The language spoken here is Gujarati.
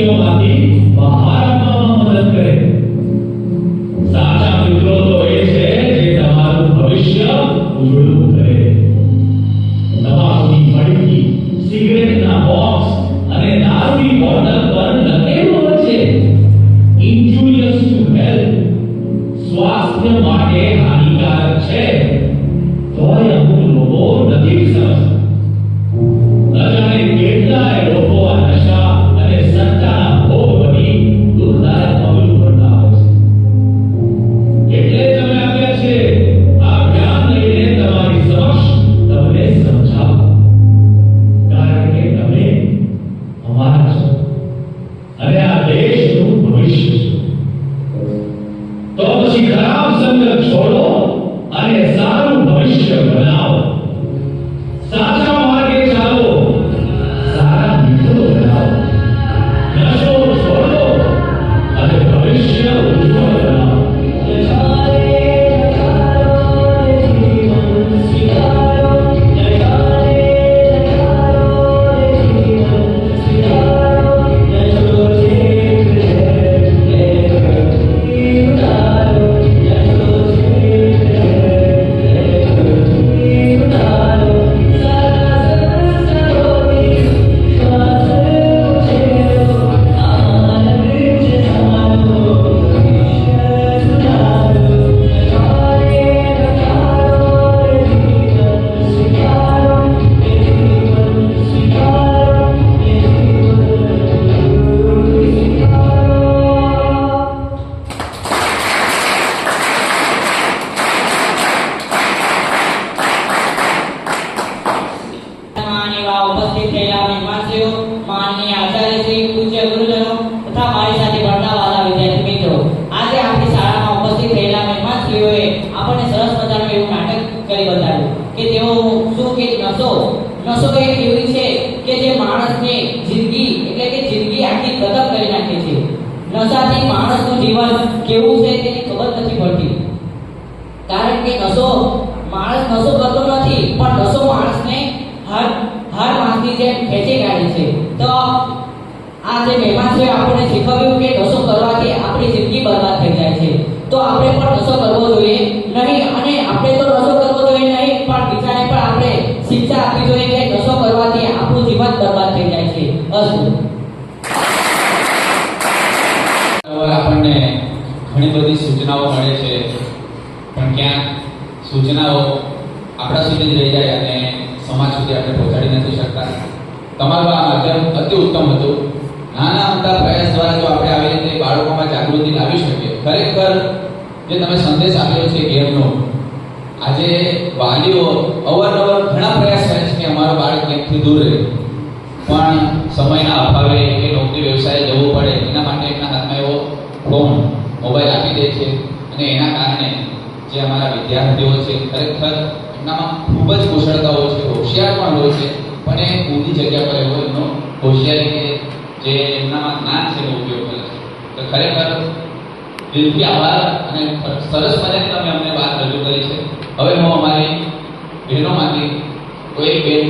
feel જિંદગી, એટલે કે જિંદગી આખી ખતમ કરી નાખે છે. નશાથી માણસનું જીવન કેવું છે તેની ખબર નથી પડતી. કારણ કે નશો, માણસ નશો કરતો નથી, પણ નશો માણસને હર હર માણસની જેમ ખેંચી કાઢે છે. તો આ જે મહેમાન છે આપણે શીખવ્યું કે નશો કરવાથી આપણી જિંદગી બરબાદ થઈ જાય છે. તો આપણે પણ નશો કરવો જોઈએ નહીં અને આપણે તો નશો કરવો જોઈએ નહીં પણ બીજાને પણ આપણે શિક્ષા આપવી જોઈએ કે નશો કરવાથી આપણું જીવન બરબાદ થઈ જાય છે અસ્તુ હવે આપણને ઘણી બધી સૂચનાઓ મળે છે પણ ક્યાંક સૂચનાઓ આપણા સુધી જ રહી જાય અને સમાજ સુધી આપણે પહોંચાડી નથી શકતા તમારું માધ્યમ અતિ ઉત્તમ હતું. નાના મોટા પ્રયાસ દ્વારા જો આપણે આવી રીતે બાળકોમાં જાગૃતિ લાવી શકીએ. ખરેખર જે તમે સંદેશ આપ્યો છે ગેમનો, આજે વાલીઓ અવારનવાર ઘણા પ્રયાસ કરે છે કે અમારો બાળક ગેમથી દૂર રહે. પણ સમયના અભાવે કે નોકરી વ્યવસાય જવું પડે. એના માટે એમના હાથમાં એવો ફોન, મોબાઈલ આપી દે છે. અને એના કારણે જે અમારા વિદ્યાર્થીઓ છે, ખરેખર એમનામાં ખૂબ જ કુશળતાઓ છે, હોશિયાર પણ હોય છે. પણ એ ઊંધી જગ્યા પર એવો એમનો હોશિયારી કે જે એમનામાં જ્ઞાન છે એનો ઉપયોગ કરે છે. તો ખરેખર દિલથી આભાર અને સરસ મજાની તમે અમને વાત રજૂ કરી છે. હવે હું અમારી બહેનોમાંથી કોઈ બેન